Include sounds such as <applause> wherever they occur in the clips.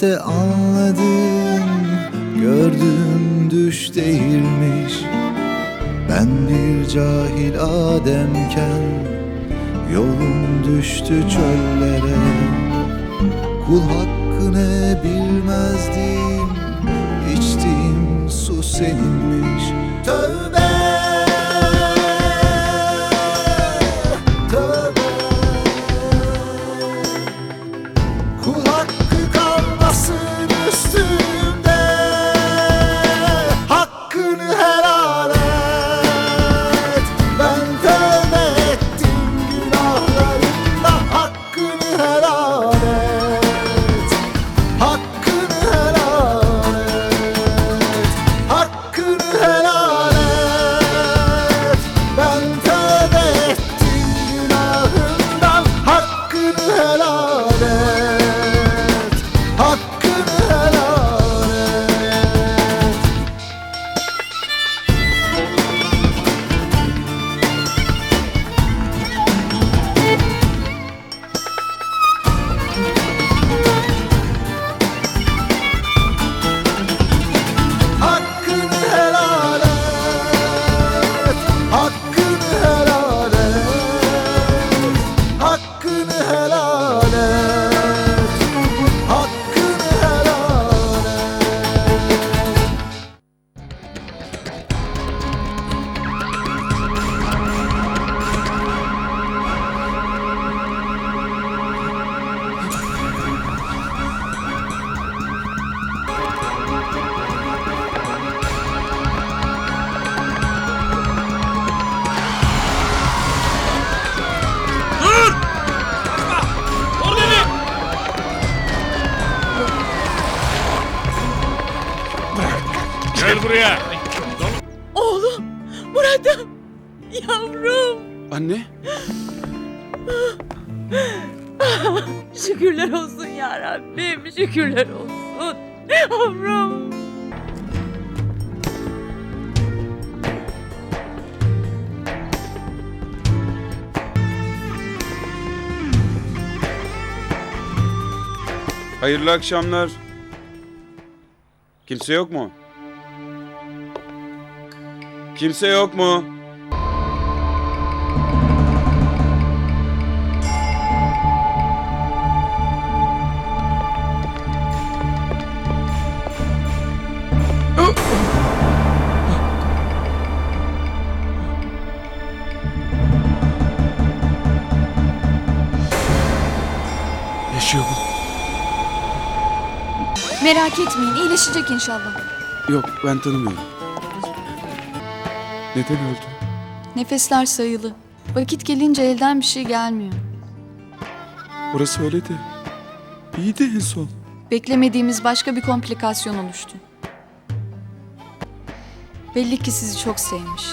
Hidayette anladım gördüğüm düş değilmiş. Ben bir cahil Ademken yolum düştü çöllere. Kul hakkı ne bilmezdim İçtiğim su seninmiş. Tövbe Gel buraya. Oğlum, Murat'ım, yavrum. Anne, Şükürler olsun ya Rabbim, şükürler olsun. Yavrum. hayırlı akşamlar. Kimse yok mu? Kimse yok mu? Yaşıyor mu? Merak etmeyin iyileşecek inşallah. Yok, ben tanımıyorum. Neden öldü? Nefesler sayılı. Vakit gelince elden bir şey gelmiyor. Burası öyle de. İyiydi en son. Beklemediğimiz başka bir komplikasyon oluştu. Belli ki sizi çok sevmiş.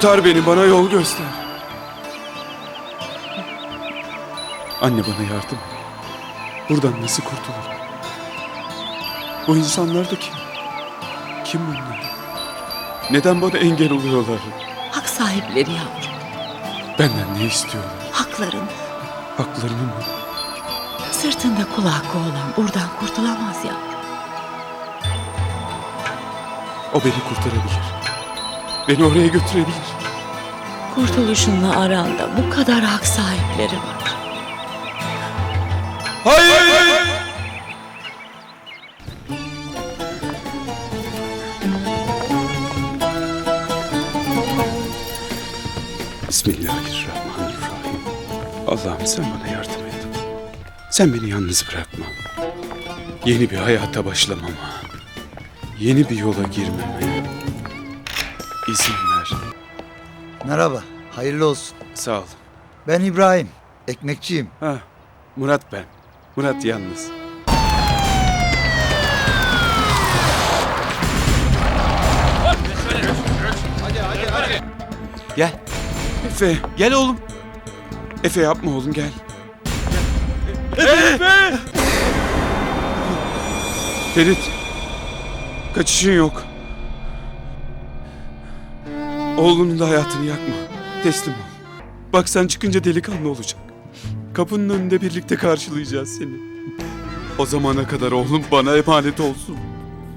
Kurtar beni, bana yol göster. Anne bana yardım et. Buradan nasıl kurtulurum? Bu insanlar da kim? Kim bunlar? Neden bana engel oluyorlar? Hak sahipleri yavrum, Benden ne istiyorlar? hakların. Haklarını mı? Sırtında kul hakkı olan buradan kurtulamaz ya. O beni kurtarabilir. Beni oraya götürebilir. Kurtuluşunla aranda bu kadar hak sahipleri var. Hayır! Bismillahirrahmanirrahim. Allah'ım sen bana yardım et. Sen beni yalnız bırakma. Yeni bir hayata başlamama, yeni bir yola girmeme izin ver. Merhaba, hayırlı olsun. Sağ ol. Ben İbrahim, ekmekçiyim. Ha, Murat ben. Murat yalnız. Gel. Efe, Gel oğlum. Efe yapma oğlum gel. Ferit, kaçışın yok. Oğlunun da hayatını yakma. Teslim ol. Bak sen çıkınca delikanlı olacak. Kapının önünde birlikte karşılayacağız seni. O zamana kadar oğlum bana emanet olsun.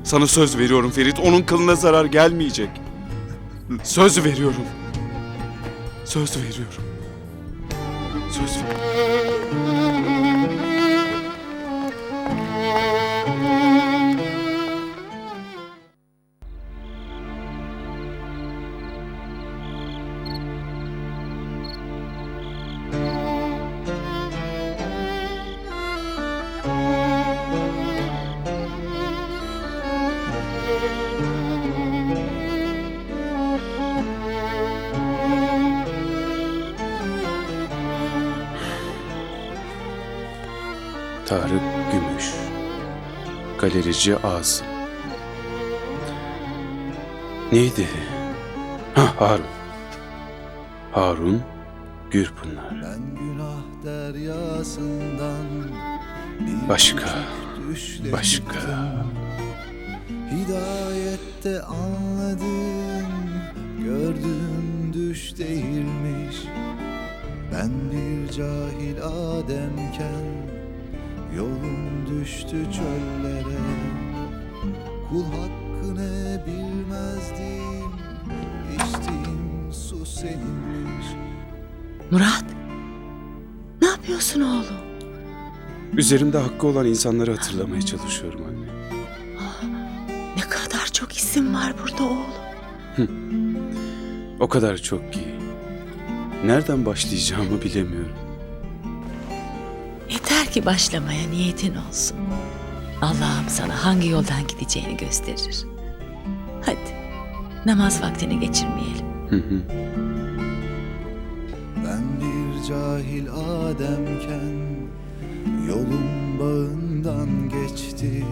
Sana söz veriyorum Ferit, onun kılına zarar gelmeyecek. Söz veriyorum. Söz veriyorum. Söz ver. Tarık Gümüş Galerici Asım Neydi? Ha Harun Harun Gürpınar Ben günah deryasından Başka Başka. Hidayette anladım, gördüğüm düş değilmiş. Ben bir cahil Ademken yolum düştü çöllere. Kul hakkını bilmezdim, içtiğim su seninmiş. Murat, ne yapıyorsun oğlum? Üzerimde hakkı olan insanları hatırlamaya çalışıyorum anne Ne kadar çok isim var burada oğlum. O kadar çok ki Nereden başlayacağımı bilemiyorum Yeter ki başlamaya niyetin olsun. Allah'ım sana hangi yoldan gideceğini gösterir. Hadi namaz vaktini geçirmeyelim. Hı hı. Ben bir cahil Ademken Yolum bağından geçti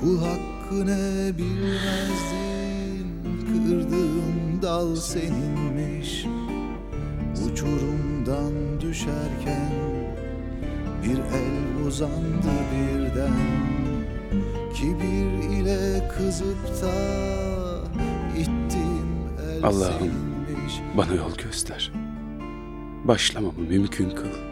Kul hakkını bilmezdin Kırdığım dal seninmiş Uçurumdan düşerken Bir el uzandı birden Kibir ile kızıp da ittim el Allah'ım. Bana yol göster Başlamamı mümkün kıl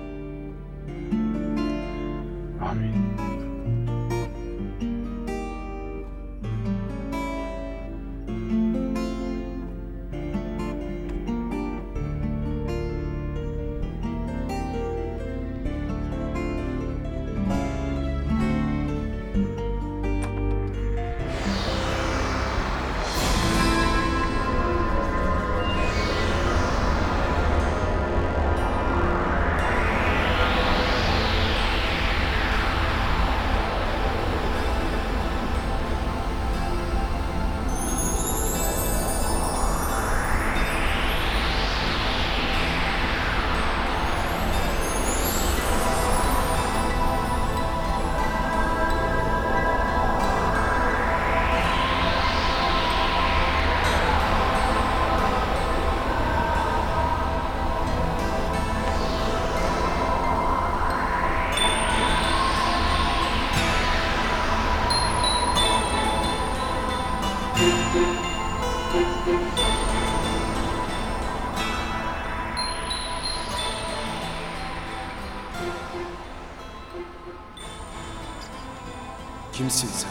Kimsin sen?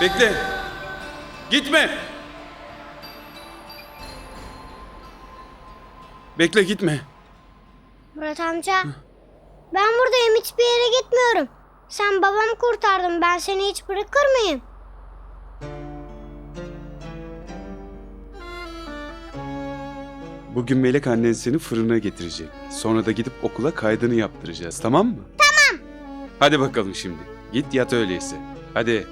Bekle. Gitme. Bekle gitme. Murat amca. Ben buradayım hiçbir yere gitmiyorum. Sen babamı kurtardın ben seni hiç bırakır mıyım? Bugün Melek annen seni fırına getirecek. Sonra da gidip okula kaydını yaptıracağız tamam mı? Tamam. Hadi bakalım şimdi. Git yat öyleyse. Hadi.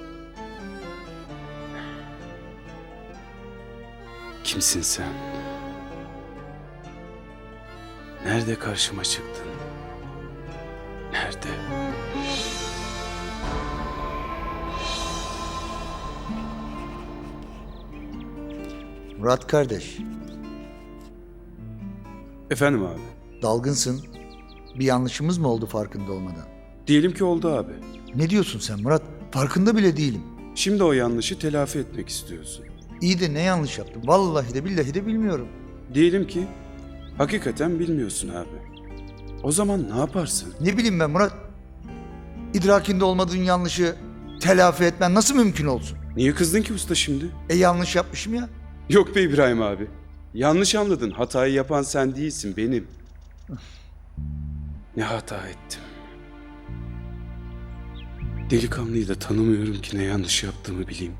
Kimsin sen? Nerede karşıma çıktın? Nerede? Murat kardeş, Efendim abi. dalgınsın. Bir yanlışımız mı oldu farkında olmadan? Diyelim ki oldu abi. Ne diyorsun sen Murat? Farkında bile değilim. Şimdi o yanlışı telafi etmek istiyorsun. İyi de ne yanlış yaptım? Vallahi de billahi de bilmiyorum. Diyelim ki hakikaten bilmiyorsun abi. O zaman ne yaparsın? Ne bileyim ben Murat? İdrakinde olmadığın yanlışı telafi etmen nasıl mümkün olsun? Niye kızdın ki usta şimdi? E yanlış yapmışım ya. Yok be İbrahim abi. Yanlış anladın. Hatayı yapan sen değilsin benim. Ne hata ettim. Delikanlıyı da tanımıyorum ki ne yanlış yaptığımı bileyim.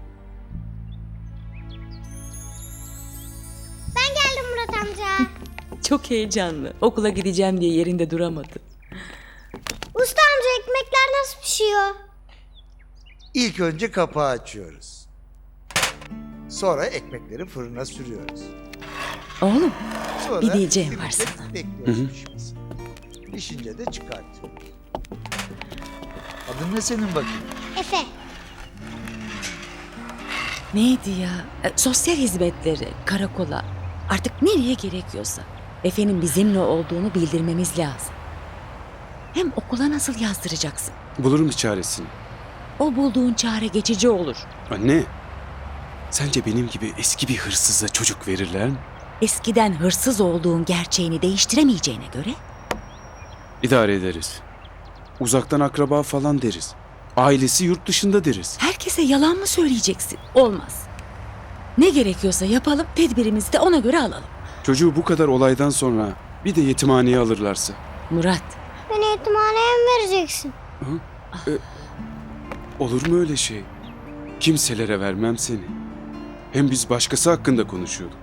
Ben geldim Murat amca. <laughs> Çok heyecanlı. Okula gideceğim diye yerinde duramadı. Usta amca ekmekler nasıl pişiyor? İlk önce kapağı açıyoruz. Sonra ekmekleri fırına sürüyoruz. Oğlum Sonra Bir diyeceğim var müddet sana. Bekliyoruz pişmesini. Pişince de çıkartıyoruz. Adın ne senin bakayım? Efe. neydi ya? E, sosyal hizmetleri, karakola. Artık nereye gerekiyorsa. Efe'nin bizimle olduğunu bildirmemiz lazım. Hem okula nasıl yazdıracaksın? Bulurum bir çaresini. O bulduğun çare geçici olur. Anne, sence benim gibi eski bir hırsıza çocuk verirler mi? Eskiden hırsız olduğun gerçeğini değiştiremeyeceğine göre İdare ederiz. Uzaktan akraba falan deriz. Ailesi yurt dışında deriz. herkese yalan mı söyleyeceksin? Olmaz. Ne gerekiyorsa yapalım, tedbirimizi de ona göre alalım. Çocuğu bu kadar olaydan sonra bir de yetimhaneye alırlarsa. Murat, Beni yetimhaneye mi vereceksin? Olur mu öyle şey? Kimselere vermem seni. Hem biz başkası hakkında konuşuyorduk.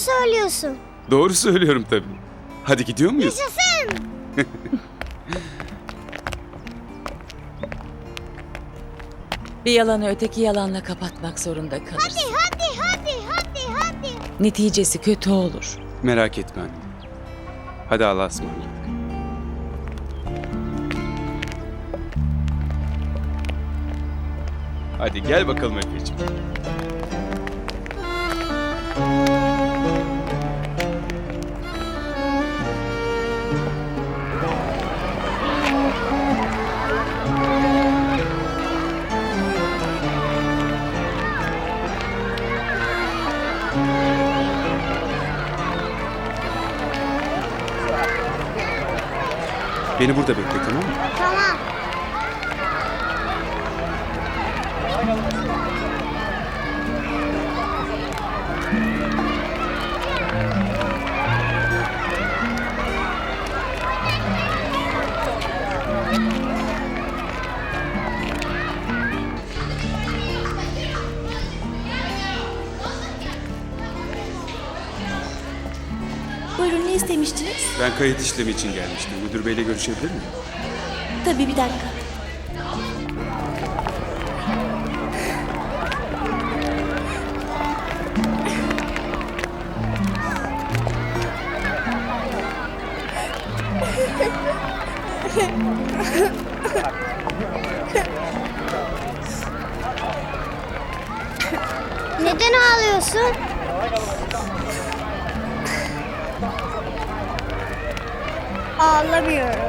Söylüyorsun? Doğru söylüyorum tabii. Hadi gidiyor muyuz? Yaşasın. <laughs> bir yalanı öteki yalanla kapatmak zorunda kalırsın. Hadi hadi hadi hadi. Neticesi kötü olur. Merak etme anne. Hadi Allah'a ısmarladık. Hadi gel bakalım Efe'ciğim. Beni burada bekle tamam mı? Tamam. Ben kayıt işlemi için gelmiştim. Müdür beyle görüşebilir miyim? Tabii bir dakika. Neden ağlıyorsun? Ağlamıyorum.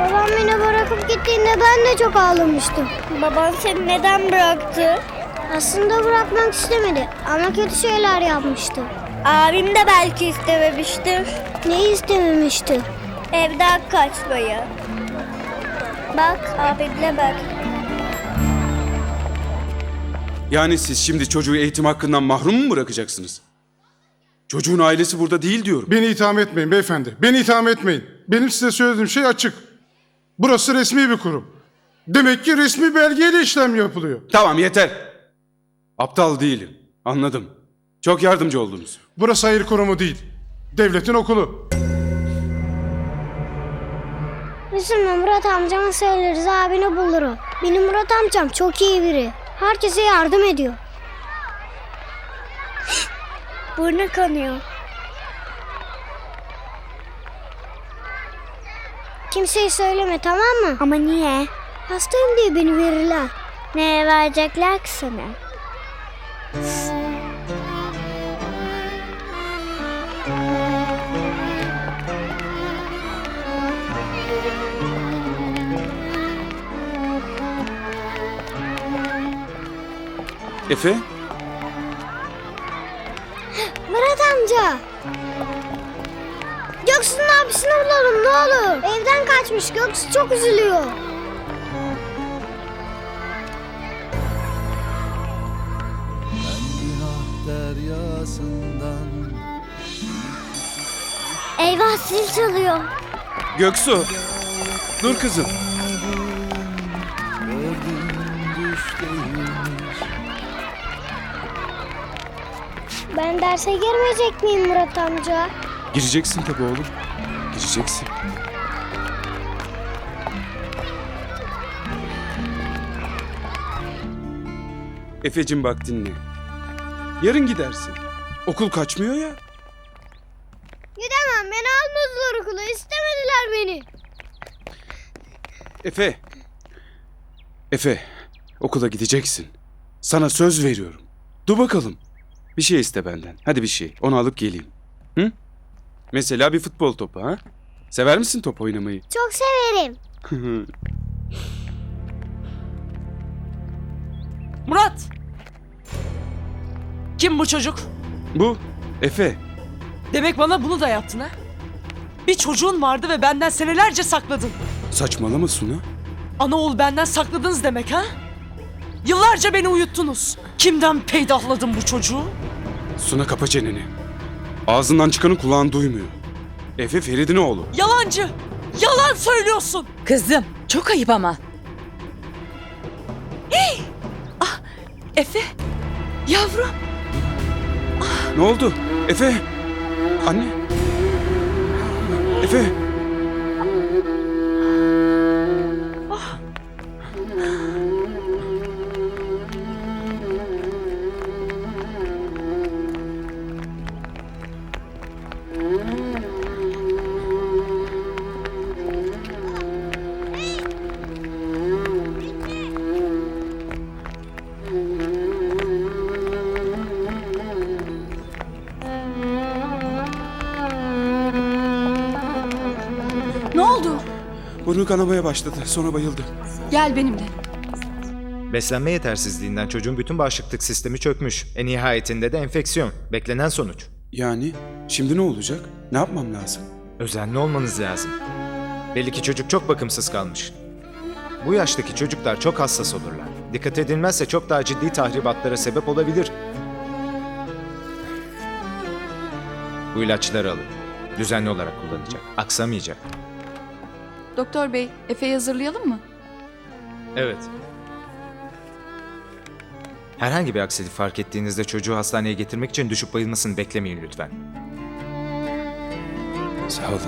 Babam beni bırakıp gittiğinde ben de çok ağlamıştım. Baban seni neden bıraktı? Aslında bırakmak istemedi ama kötü şeyler yapmıştı. Abim de belki istememiştir. Ne istememişti? Evden kaçmayı. Bak abimle bak. Yani siz şimdi çocuğu eğitim hakkından mahrum mu bırakacaksınız? Çocuğun ailesi burada değil diyorum. Beni itham etmeyin beyefendi. Beni itham etmeyin. Benim size söylediğim şey açık. Burası resmi bir kurum. Demek ki resmi belgeyle işlem yapılıyor. Tamam yeter. Aptal değilim. Anladım. Çok yardımcı oldunuz. Burası hayır kurumu değil. Devletin okulu. Üzülme Murat amcama söyleriz abini bulur o. Benim Murat amcam çok iyi biri. Herkese yardım ediyor. Burnu kanıyor. Kimseye söyleme tamam mı? Ama niye? Hastayım diye beni verirler. Neye verecekler ki sana? Efe? Murat amca. Göksu'nun abisini bulalım ne olur. Evden kaçmış Göksu çok üzülüyor. Eyvah zil çalıyor. Göksu. Dur kızım. Ben derse girmeyecek miyim Murat amca? Gireceksin tabii oğlum. Gireceksin. Efecim bak dinle. Yarın gidersin. Okul kaçmıyor ya. Gidemem beni almadılar okula istemediler beni. Efe. Efe. Okula gideceksin. Sana söz veriyorum. Dur bakalım. Bir şey iste benden. Hadi bir şey. Onu alıp geleyim. Mesela bir futbol topu ha? Sever misin top oynamayı? Çok severim. <laughs> Murat! Kim bu çocuk? Bu Efe. Demek bana bunu da yaptın ha? Bir çocuğun vardı ve benden senelerce sakladın. Saçmalama Suna. Ana oğul benden sakladınız demek ha? Yıllarca beni uyuttunuz. Kimden peydahladın bu çocuğu? Suna kapa çeneni. Ağzından çıkanı kulağın duymuyor. Efe Ferid'in oğlu. Yalancı! Yalan söylüyorsun! Kızım çok ayıp ama. Ah, Efe! Yavrum! Ne oldu? Efe! Anne! Efe! Burnu kanamaya başladı. Sonra bayıldı. Gel benimle. Beslenme yetersizliğinden çocuğun bütün bağışıklık sistemi çökmüş. En nihayetinde de enfeksiyon. Beklenen sonuç. Yani şimdi ne olacak? Ne yapmam lazım? Özenli olmanız lazım. Belli ki çocuk çok bakımsız kalmış. Bu yaştaki çocuklar çok hassas olurlar. Dikkat edilmezse çok daha ciddi tahribatlara sebep olabilir. Bu ilaçları alın. Düzenli olarak kullanacak. Aksamayacak. Doktor bey, Efe'yi hazırlayalım mı? Evet. Herhangi bir aksilik fark ettiğinizde çocuğu hastaneye getirmek için düşüp bayılmasını beklemeyin lütfen. Sağ olun.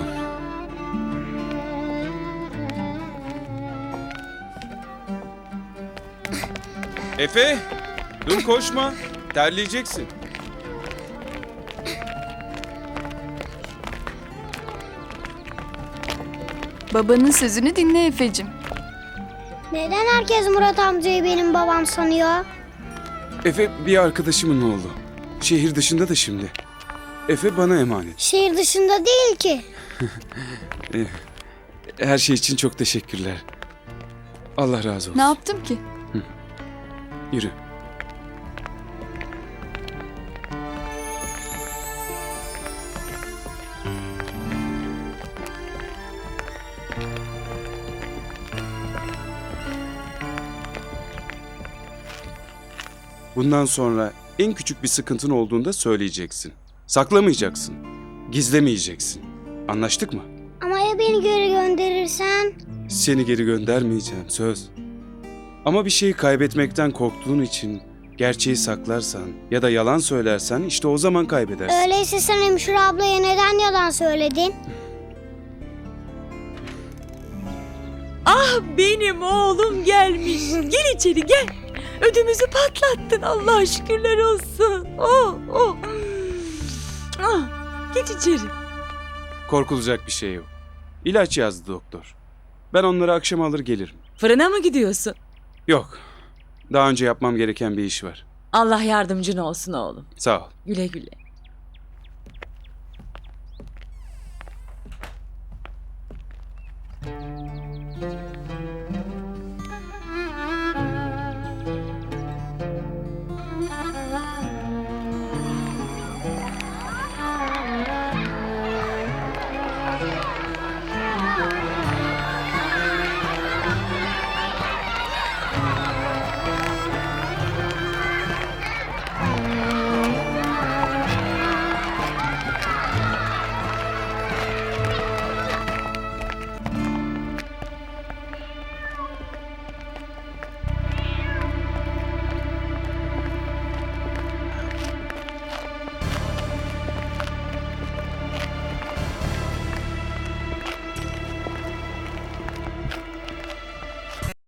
Efe! Dur koşma. Terleyeceksin. Babanın sözünü dinle Efe'cim. Neden herkes Murat amcayı benim babam sanıyor? Efe bir arkadaşımın oğlu. Şehir dışında da şimdi. Efe bana emanet. Şehir dışında değil ki. <laughs> Her şey için çok teşekkürler. Allah razı olsun. Ne yaptım ki? Yürü. Bundan sonra en küçük bir sıkıntın olduğunda söyleyeceksin. Saklamayacaksın. Gizlemeyeceksin. Anlaştık mı? Ama ya beni geri gönderirsen? Seni geri göndermeyeceğim söz. Ama bir şeyi kaybetmekten korktuğun için Gerçeği saklarsan ya da yalan söylersen işte o zaman kaybedersin. Öyleyse sen hemşire ablaya neden yalan söyledin? Ah benim oğlum gelmiş. Gel içeri gel. Ödümüzü patlattın Allah'a şükürler olsun. Oh oh. Ah, geç içeri. Korkulacak bir şey yok. İlaç yazdı doktor. Ben onları akşam alır gelirim. Fırına mı gidiyorsun? Yok. Daha önce yapmam gereken bir iş var. Allah yardımcın olsun oğlum. Sağ ol. Güle güle.